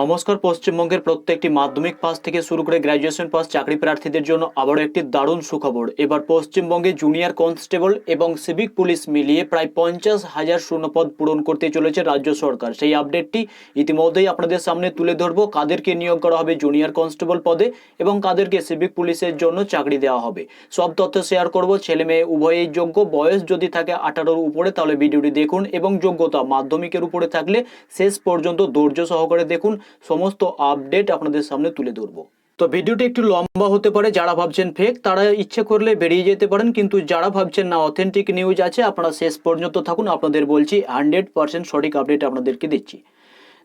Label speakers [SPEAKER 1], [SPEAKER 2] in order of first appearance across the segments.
[SPEAKER 1] নমস্কার, পশ্চিমবঙ্গের প্রত্যেকটি মাধ্যমিক পাস থেকে শুরু করে গ্র্যাজুয়েশন পাস চাকরি প্রার্থীদের জন্য আবারও একটি দারুণ সুখবর। এবার পশ্চিমবঙ্গে জুনিয়র কনস্টেবল এবং সিভিক পুলিশ মিলিয়ে প্রায় পঞ্চাশ হাজার শূন্যপদ পূরণ করতে চলেছে রাজ্য সরকার। সেই আপডেটটি ইতিমধ্যেই আপনাদের সামনে তুলে ধরবো। কাদেরকে নিয়োগ করা হবে জুনিয়র কনস্টেবল পদে এবং কাদেরকে সিভিক পুলিশের জন্য চাকরি দেওয়া হবে? সব তথ্য শেয়ার করব। ছেলে মেয়ে উভয়ের যোগ্য। বয়স যদি থাকে আঠারোর উপরে তাহলে ভিডিওটি দেখুন এবং যোগ্যতা মাধ্যমিকের উপরে থাকলে শেষ পর্যন্ত ধৈর্য সহকারে দেখুন। সমস্ত আপডেট আপনাদের সামনে তুলে ধরবো। তো ভিডিওটি একটু লম্বা হতে পারে, যারা ভাবছেন ফেক তারা ইচ্ছে করলে বেরিয়ে যেতে পারেন, কিন্তু যারা ভাবছেন না অথেন্টিক নিউজ আছে, আপনারা শেষ পর্যন্ত থাকুন, আপনাদের বলছি হান্ড্রেড পারসেন্ট সঠিক আপডেট আপনাদেরকে দিচ্ছি।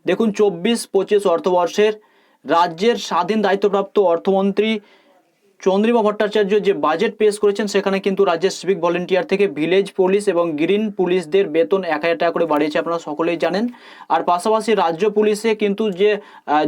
[SPEAKER 1] দেখুন, চব্বিশ, পঁচিশ অর্থবর্ষের রাজ্যের স্বাধীন দায়িত্বপ্রাপ্ত অর্থমন্ত্রী চন্দ্রিমা ভট্টাচার্য যে বাজেট পেশ করেছেন, সেখানে কিন্তু রাজ্যের সিভিক ভলেন্টিয়ার থেকে ভিলেজ পুলিশ এবং গ্রিন পুলিশদের বেতন এক হাজার টাকা করে বাড়িয়েছে, আপনারা সকলেই জানেন। আর পাশাপাশি রাজ্য পুলিশে কিন্তু যে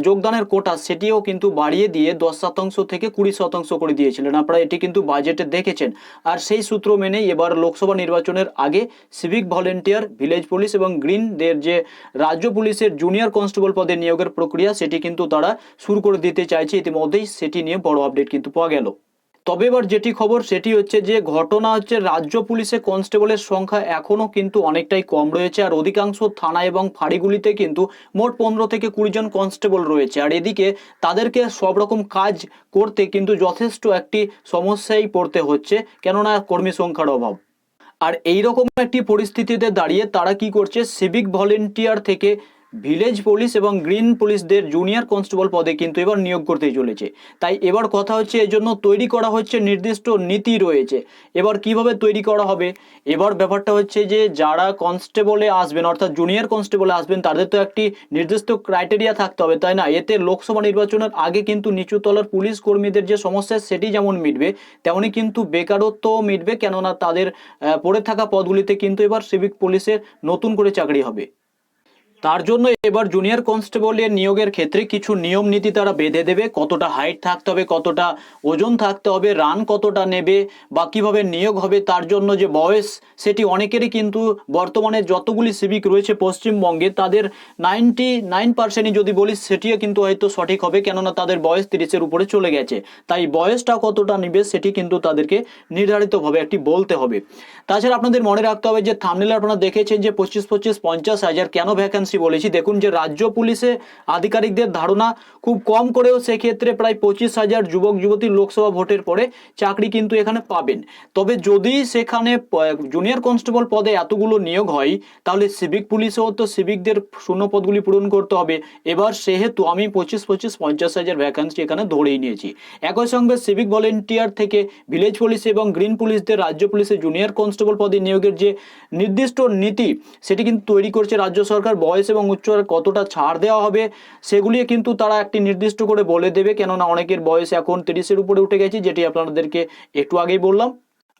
[SPEAKER 1] যোগদানের কোটা সেটিও কিন্তু বাড়িয়ে দিয়ে দশ শতাংশ থেকে কুড়ি শতাংশ করে দিয়েছিলেন। আপনারা এটি কিন্তু বাজেটে দেখেছেন। আর সেই সূত্র মেনেই এবার লোকসভা নির্বাচনের আগে সিভিক ভলেন্টিয়ার ভিলেজ পুলিশ এবং গ্রিনদের যে রাজ্য পুলিশের জুনিয়র কনস্টেবল পদে নিয়োগের প্রক্রিয়া, সেটি কিন্তু তারা শুরু করে দিতে চাইছে। ইতিমধ্যেই সেটি নিয়ে বড় আপডেট কিন্তু পাওয়া গেল। তবে এবার যেটি খবর, সেটি হচ্ছে যে ঘটনা হচ্ছে রাজ্য পুলিশে কনস্টেবলের সংখ্যা এখনও কিন্তু অনেকটাই কম রয়েছে। আর অধিকাংশ থানা এবং ফাঁড়িগুলিতে কিন্তু মোট পনেরো থেকে কুড়ি জন কনস্টেবল রয়েছে। আর এদিকে তাদেরকে সব রকম কাজ করতে কিন্তু যথেষ্ট একটি সমস্যায় পড়তে হচ্ছে, কেননা কর্মী সংখ্যার অভাব। আর এই রকম একটি পরিস্থিতিতে দাঁড়িয়ে তারা কি করছে সিভিক ভলেন্টিয়ার থেকে ভিলেজ পুলিশ এবং গ্রিন পুলিশদের জুনিয়র কনস্টেবল পদে কিন্তু এবার নিয়োগ করতে চলেছে। তাই এবার কথা হচ্ছে এর জন্য তৈরি করা হচ্ছে নির্দিষ্ট নীতি রয়েছে। এবার কীভাবে তৈরি করা হবে? এবার ব্যাপারটা হচ্ছে যে যারা কনস্টেবলে আসবেন, অর্থাৎ জুনিয়র কনস্টেবলে আসবেন, তাদের তো একটি নির্দিষ্ট ক্রাইটেরিয়া থাকতে হবে, তাই না? এতে লোকসভা নির্বাচনের আগে কিন্তু নিচুতলার পুলিশ কর্মীদের যে সমস্যা, সেটি যেমন মিটবে, তেমনি কিন্তু বেকারত্ব মিটবে, কেননা তাদের পড়ে থাকা পদগুলিতে কিন্তু এবার সিভিক পুলিশের নতুন করে চাকরি হবে। তার জন্য এবার জুনিয়র কনস্টেবলের নিয়োগের ক্ষেত্রে কিছু নিয়ম নীতি তারা বেঁধে দেবে। কতটা হাইট থাকতে হবে, কতটা ওজন থাকতে হবে রান কতটা নেবে বা কীভাবে নিয়োগ হবে তার জন্য যে বয়স, সেটি অনেকেরই কিন্তু বর্তমানে যতগুলি সিভিক রয়েছে পশ্চিমবঙ্গে, তাদের নাইনটি নাইন পার্সেন্টই যদি বলি, সেটিও কিন্তু হয়তো সঠিক হবে। কেননা তাদের বয়স তিরিশের উপরে চলে গেছে। তাই বয়সটা কতটা নেবে, সেটি কিন্তু তাদেরকে নির্ধারিতভাবে একটি বলতে হবে। তাছাড়া আপনাদের মনে রাখতে হবে যে থামনেলে আপনারা দেখেছেন যে, পঁচিশ পঁচিশ পঞ্চাশ হাজার কেন ভ্যাকান্সি বলেছি। দেখুন যে রাজ্য পুলিশে আধিকারিকদের ধারণা খুব কম করেও সেক্ষেত্রে প্রায় পঁচিশ হাজার যুবক, যুবতী লোকসভা ভোটের পরে চাকরি কিন্তু এখানে পাবেন। তবে যদি সেখানে জুনিয়র কনস্টেবল পদে এতগুলো নিয়োগ হয়, তাহলে সিভিক পুলিশেও তো সিভিকদের শূন্য পদগুলি পূরণ করতে হবে। এবার সেহেতু আমি পঁচিশ পঁচিশ, পঞ্চাশ হাজার ভ্যাকান্সি এখানে ধরেই নিয়েছি। একই সঙ্গে সিভিক ভলেন্টিয়ার থেকে ভিলেজ পুলিশ এবং গ্রিন পুলিশদের রাজ্য পুলিশের জুনিয়র কনস্টেবল পদে নিয়োগের যে নির্দিষ্ট নীতি, সেটি কিন্তু তৈরি করছে রাজ্য সরকার। বয়স এবং উচ্চর কতটা ছাড় দেওয়া হবে সেগুলি কিন্তু তারা একটি নির্দিষ্ট করে বলে দেবে। কেননা অনেকের বয়স এখন তিরিশের উপরে উঠে গেছে, যেটি আপনাদেরকে একটু আগেই বললাম।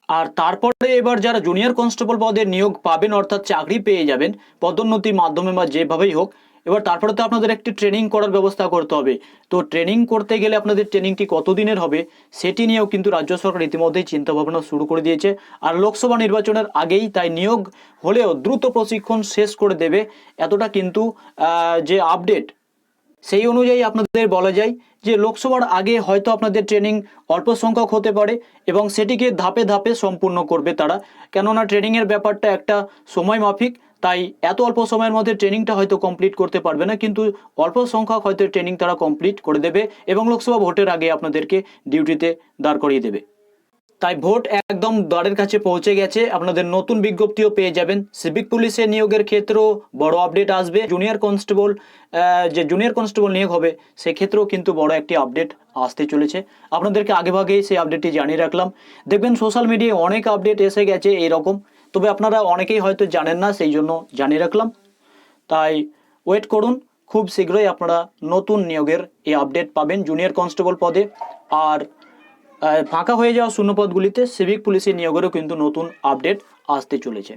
[SPEAKER 1] আর তারপরে এবার যারা জুনিয়র কনস্টেবল পদে নিয়োগ পাবেন, অর্থাৎ চাকরি পেয়ে যাবেন, পদোন্নতির মাধ্যমে বা যেভাবেই হোক এবার তারপরে তো আপনাদের একটি ট্রেনিং করার ব্যবস্থা করতে হবে। তো ট্রেনিং করতে গেলে আপনাদের ট্রেনিংটি কতদিনের হবে, সেটি নিয়েও কিন্তু রাজ্য সরকার ইতিমধ্যেই চিন্তাভাবনা শুরু করে দিয়েছে। আর লোকসভা নির্বাচনের আগেই তাই নিয়োগ হলেও দ্রুত প্রশিক্ষণ শেষ করে দেবে। এতটা কিন্তু যে আপডেট সেই অনুযায়ী আপনাদের বলা যায় যে লোকসভার আগে হয়তো আপনাদের ট্রেনিং অল্প সংখ্যক হতে পারে এবং সেটিকে ধাপে ধাপে সম্পূর্ণ করবে তারা। কেননা ট্রেনিংয়ের ব্যাপারটা একটা সময় মাফিক তাই এত অল্প সময়ের মধ্যে ট্রেনিংটা হয়তো কমপ্লিট করতে পারবে না, কিন্তু অল্প সংখ্যক হয়তো ট্রেনিং তারা কমপ্লিট করে দেবে এবং লোকসভা ভোটের আগে আপনাদেরকে ডিউটিতে দাঁড় করিয়ে দেবে। তাই ভোট একদম দ্বারের কাছে পৌঁছে গেছে, আপনাদের নতুন বিজ্ঞপ্তিও পেয়ে যাবেন। সিভিক পুলিশে নিয়োগের ক্ষেত্রেও বড় আপডেট আসবে। জুনিয়র কনস্টেবল যে জুনিয়র কনস্টেবল নিয়োগ হবে, সেক্ষেত্রেও কিন্তু বড় একটি আপডেট আসতে চলেছে। আপনাদেরকে আগেভাগেই সেই আপডেটটি জানিয়ে রাখলাম। দেখবেন সোশ্যাল মিডিয়ায় অনেক আপডেট এসে গেছে এইরকম। তবে আপনারা অনেকেই হয়তো জানেন না, সেই জন্য জানিয়ে রাখলাম। তাই ওয়েট করুন, খুব শীঘ্রই আপনারা নতুন নিয়োগের এই আপডেট পাবেন জুনিয়র কনস্টেবল পদে। আর ফাঁকা হয়ে যাওয়া শূন্যপদগুলিতে সিভিক পুলিশের নিয়োগেরও কিন্তু নতুন আপডেট আসতে চলেছে।